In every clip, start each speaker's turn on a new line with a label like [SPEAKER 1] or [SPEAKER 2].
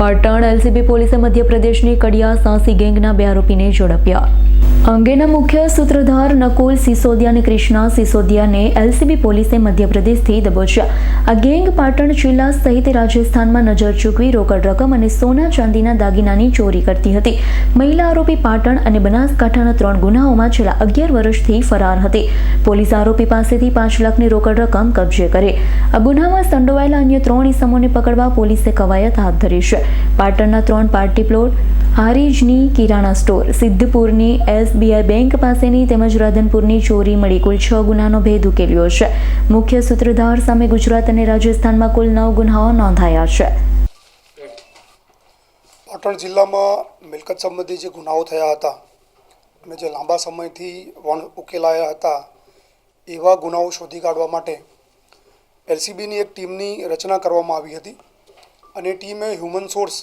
[SPEAKER 1] Patan LCB પોલીસે મધ્યપ્રદેશની કડિયા સાંસી ગેંગના બે આરોપીને ઝડપ્યા. અંગેના મુખ્ય સૂત્રધાર નકુલ સિસોદિયા અને કૃષ્ણા સિસોદિયાને એલસીબી પોલીસે મધ્યપ્રદેશથી દબોચ્યા. આ ગેંગ પાટણ જિલ્લા સહિત રાજસ્થાનમાં નજર ચૂકવી રોકડ રકમ અને સોના ચાંદીના દાગીનાની ચોરી કરતી હતી. મહિલા આરોપી પાટણ અને બનાસકાંઠાના ત્રણ ગુનાઓમાં છેલ્લા અગિયાર વર્ષથી ફરાર હતી. પોલીસ આરોપી પાસેથી પાંચ લાખની રોકડ રકમ કબજે કરે. આ ગુનામાં સંડોવાયેલા અન્ય ત્રણ ઇસમોને પકડવા પોલીસે કવાયત હાથ ધરી છે. પાટણના ત્રણ પાર્ટી પ્લોટ હારીજની કિરાણા સ્ટોર, સિદ્ધપુરની એસબીઆઈ બેંક પાસેની તેમજ રાધનપુરની ચોરી મળી કુલ છ ગુનાનો ભેદ ઉકેલ્યો છે. મુખ્ય સૂત્રધાર સામે ગુજરાત અને રાજસ્થાનમાં કુલ નવ ગુનાઓ નોંધાયા છે.
[SPEAKER 2] પાટણ જિલ્લામાં મિલકત સંબંધી જે ગુનાઓ થયા હતા અને જે લાંબા સમયથી વણ ઉકેલાયા હતા, એવા ગુનાઓ શોધી કાઢવા માટે એલસીબીની એક ટીમની રચના કરવામાં આવી હતી. અને ટીમે હ્યુમન સોર્સ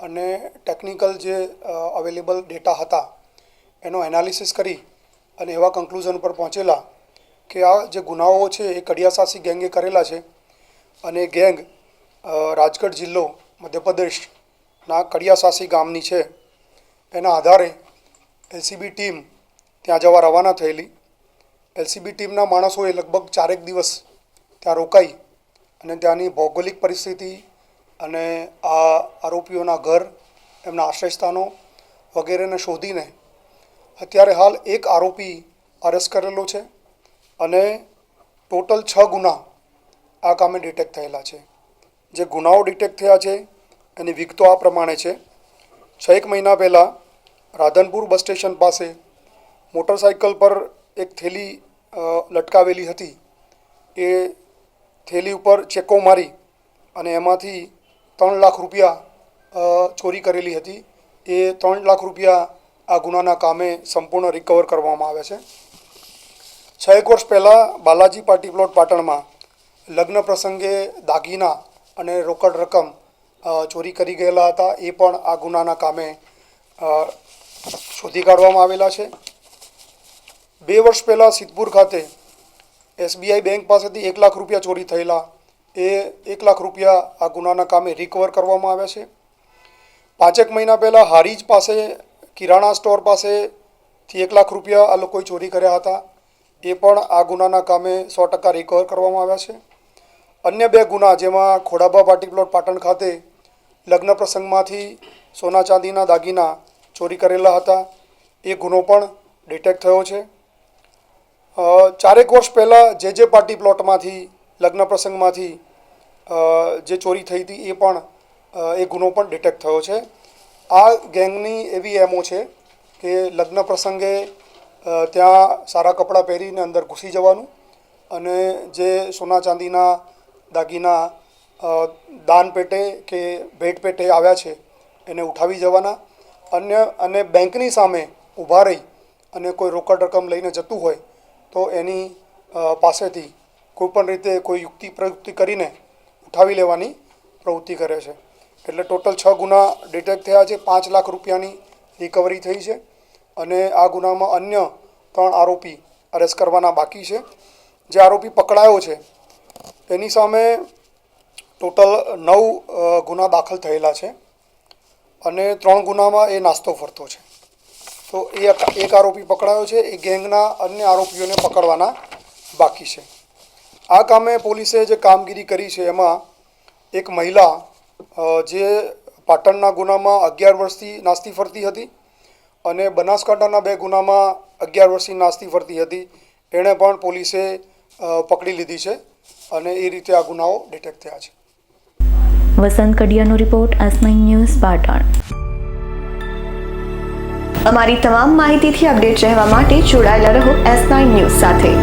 [SPEAKER 2] અને ટેકનિકલ જે અવેલેબલ ડેટા હતા, એનો એનાલિસિસ કરી અને એવા કન્ક્લુઝન ઉપર પહોંચેલા કે આ જે ગુનાઓ છે એ કડિયાસાસી ગેંગે કરેલા છે અને ગેંગ રાજકોટ જિલ્લો, મધ્યપ્રદેશના કડિયાસાસી ગામની છે. એના આધારે એલસીબી ટીમ ત્યાં જવા રવાના થયેલી. એલસીબી ટીમના માણસોએ લગભગ ચારેક દિવસ ત્યાં રોકાઈ અને ત્યાંની ભૌગોલિક પરિસ્થિતિ અને આ આરોપીઓના ઘર, એમના આશ્રયસ્થાનો વગેરેને શોધીને અત્યારે હાલ એક આરોપી અરેસ્ટ કરેલો છે અને ટોટલ છ ગુના આ કામે ડિટેક્ટ થયેલા છે. જે ગુનાઓ ડિટેક્ટ થયા છે, એની વિગતો આ પ્રમાણે છે. છ એક મહિના પહેલાં રાધનપુર બસ સ્ટેશન પાસે મોટરસાઇકલ પર એક થેલી લટકાવેલી હતી. એ થેલી ઉપર ચેકો મારી અને એમાંથી ત્રણ લાખ રૂપિયા ચોરી કરેલી હતી. એ ત્રણ લાખ રૂપિયા આ ગુનાના કામે સંપૂર્ણ રિકવર કરવામાં આવે છે. છ એક વર્ષ પહેલાં બાલાજી પાર્ટી પ્લોટ પાટણમાં લગ્ન પ્રસંગે દાગીના અને રોકડ રકમ ચોરી કરી ગયેલા હતા. એ પણ આ ગુનાના કામે શોધી કાઢવામાં આવેલા છે. બે વર્ષ પહેલાં સિદ્ધપુર ખાતે એસબીઆઈ બેંક પાસેથી એક લાખ રૂપિયા ચોરી થયેલા એ એક લાખ રૂપિયા આ ગુનાના કામે રિકવર કરવામાં આવ્યા છે. પાંચેક મહિના પહેલાં હારીજ પાસે, કિરાણા સ્ટોર પાસેથી એક લાખ રૂપિયા આ લોકોએ ચોરી કર્યા હતા. એ પણ આ ગુનાના કામે સો ટકા રિકવર કરવામાં આવ્યા છે. અન્ય બે ગુના જેમાં ખોડાભા પાર્ટી પ્લોટ પાટણ ખાતે લગ્ન પ્રસંગમાંથી સોના ચાંદીના દાગીના ચોરી કરેલા હતા. એ ગુનો પણ ડિટેક્ટ થયો છે. ચારેક વર્ષ પહેલાં જે જે પાર્ટી પ્લોટમાંથી લગ્ન પ્રસંગમાંથી જે ચોરી થઈ હતી એ પણ એ ગુનો પણ ડિટેક્ટ થયો છે. આ ગેંગની એવી એમો છે કે લગ્ન પ્રસંગે ત્યાં સારા કપડાં પહેરીને અંદર ઘૂસી જવાનું અને જે સોના ચાંદીના દાગીના દાન પેટે કે ભેટ પેટે આવ્યા છે એને ઉઠાવી જવાના. અન્ય, અને બેંકની સામે ઊભા રહી અને કોઈ રોકડ રકમ લઈને જતું હોય તો એની પાસેથી કોઈપણ રીતે કોઈ યુક્તિ પ્રયુક્તિ કરીને ઉઠાવી લેવાની પ્રવૃત્તિ કરે છે. એટલે ટોટલ છ ગુના ડિટેક્ટ થયા છે, પાંચ લાખ રૂપિયાની રિકવરી થઈ છે અને આ ગુનામાં અન્ય ત્રણ આરોપી અરેસ્ટ કરવાના બાકી છે. જે આરોપી પકડાયો છે, એની સામે ટોટલ નવ ગુના દાખલ થયેલા છે અને ત્રણ ગુનામાં એ નાસ્તો ફરતો છે. તો એ એક- આરોપી પકડાયો છે, એ ગેંગના અન્ય આરોપીઓને પકડવાના બાકી છે. આ કામે પોલીસે જે કામગીરી કરી છે, એમાં એક મહિલા જે પાટણના ગુનામાં અગિયાર વર્ષથી નાસ્તી ફરતી હતી અને બનાસકાંઠાના બે ગુનામાં અગિયાર વર્ષથી નાસ્તી ફરતી હતી. એણે પણ પોલીસે પકડી લીધી છે અને એ રીતે આ ગુનાઓ ડિટેક્ટ થયા છે.
[SPEAKER 1] વસંત કડિયાનો રિપોર્ટ નાઇન ન્યૂઝ પાટણ.
[SPEAKER 3] અમારી તમામ માહિતીથી અપડેટ રહેવા માટે જોડાયેલા રહો એસ નાઇન ન્યૂઝ સાથે.